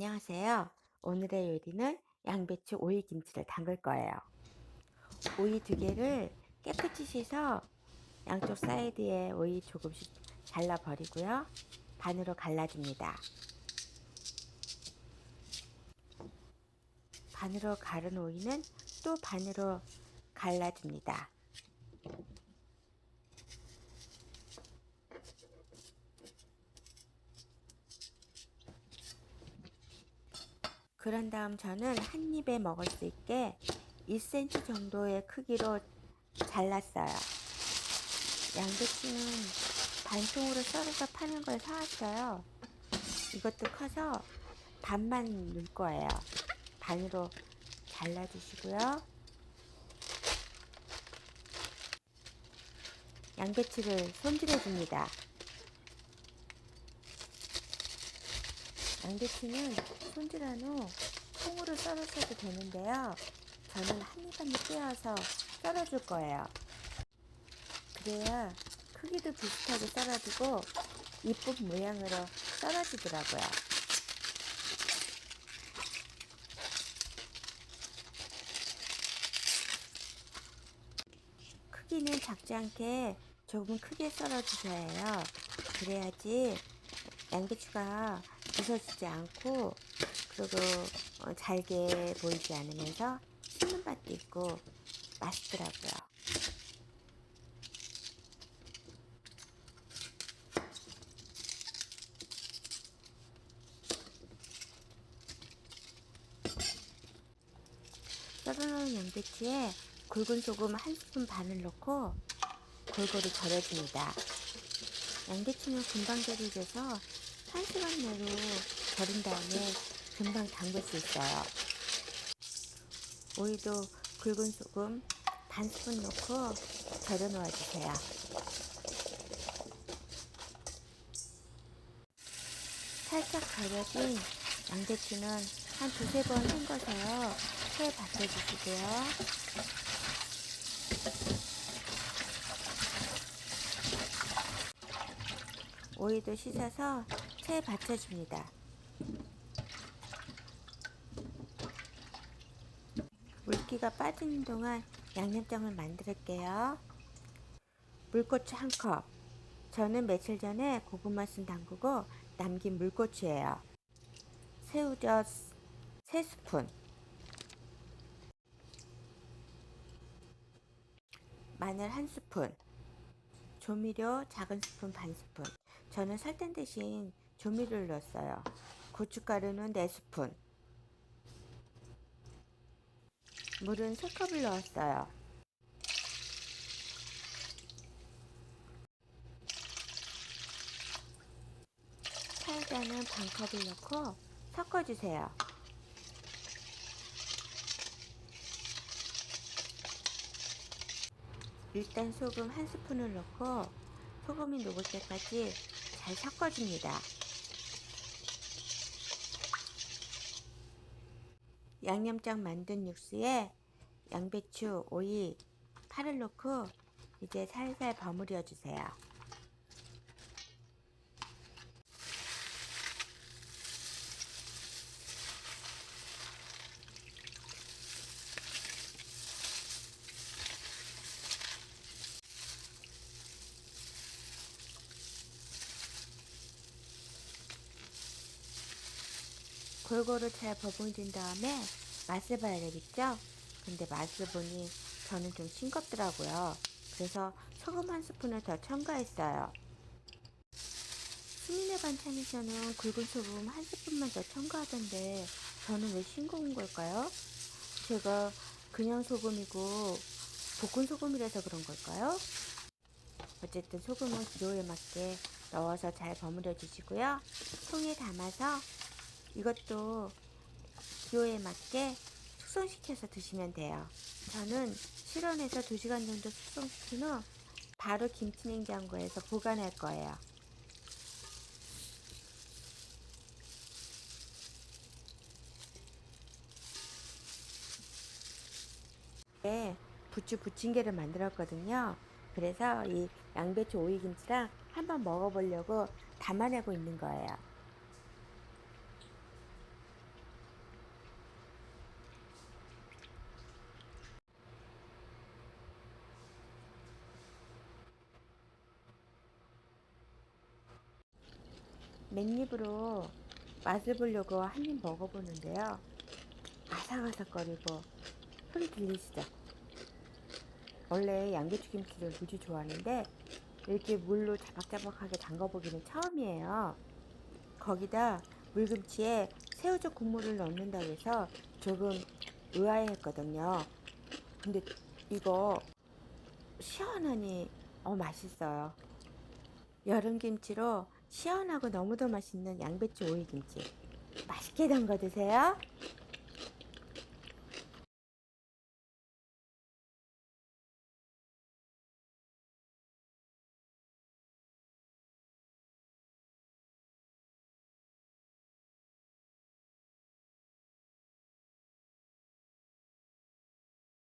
안녕하세요. 오늘의 요리는 양배추 오이 김치를 담글 거예요. 오이 두 개를 깨끗이 씻어 양쪽 사이드에 오이 조금씩 잘라 버리고요. 반으로 갈라줍니다. 반으로 갈은 오이는 또 반으로 갈라줍니다. 그런 다음 저는 한 입에 먹을 수 있게 1cm 정도의 크기로 잘랐어요. 양배추는 반통으로 썰어서 파는 걸 사왔어요. 이것도 커서 반만 넣을 거예요. 반으로 잘라주시고요. 양배추를 손질해 줍니다. 양배추는 손질한 후 통으로 썰어서도 되는데요. 저는 한입 한입 떼어서 썰어줄 거예요. 그래야 크기도 비슷하게 썰어주고 이쁜 모양으로 썰어지더라고요. 크기는 작지 않게 조금 크게 썰어주셔야 해요. 그래야지 양배추가 부서지지 않고 그리고 어, 잘게 보이지 않으면서 씹는 맛도 있고 맛있더라고요. 썰어놓은 양배추에 굵은 소금 한 스푼 반을 넣고 골고루 절여줍니다. 양배추는 금방 절여져서 1시간 내로 절인 다음에 금방 담글 수 있어요. 오이도 굵은 소금 반 스푼 넣고 절여 놓아 주세요. 살짝 절여진 양배추는 한 두세 번 헹궈서요. 체에 받쳐주시고요. 오이도 씻어서 체에 받쳐줍니다. 물기가 빠지는 동안 양념장을 만들게요. 물고추 한 컵. 저는 며칠 전에 고구마 쓴 담그고 남긴 물고추예요. 새우젓 3스푼. 마늘 1스푼. 조미료 작은 스푼 반 스푼. 저는 설탕 대신 조미료를 넣었어요. 고춧가루는 4스푼. 물은 3컵을 넣었어요. 사이다는 반 컵을 넣고 섞어주세요. 일단 소금 한 스푼을 넣고 소금이 녹을 때까지 잘 섞어줍니다. 양념장 만든 육수에 양배추, 오이, 파를 넣고 이제 살살 버무려 주세요. 골고루 잘 버무린 다음에 맛을 봐야 되겠죠? 근데 맛을 보니 저는 좀 싱겁더라고요. 그래서 소금 한 스푼을 더 첨가했어요. 수민의 반찬에서는 굵은 소금 한 스푼만 더 첨가하던데 저는 왜 싱거운 걸까요? 제가 그냥 소금이고 볶은 소금이라서 그런 걸까요? 어쨌든 소금은 기호에 맞게 넣어서 잘 버무려 주시고요. 통에 담아서 이것도 기호에 맞게 숙성시켜서 드시면 돼요. 저는 실온에서 2시간 정도 숙성시킨 후 바로 김치냉장고에서 보관할 거예요. 네, 부추 부침개를 만들었거든요. 그래서 이 양배추 오이김치랑 한번 먹어보려고 담아내고 있는 거예요. 맨입으로 맛을 보려고 한 입 먹어보는데요. 아삭아삭거리고 소리 들리시죠? 원래 양배추김치를 무지 좋아하는데 이렇게 물로 자박자박하게 담가보기는 처음이에요. 거기다 물김치에 새우젓 국물을 넣는다고 해서 조금 의아해했거든요. 근데 이거 시원하니 어 맛있어요. 여름 김치로 시원하고 너무도 맛있는 양배추 오이김치 맛있게 담가 드세요.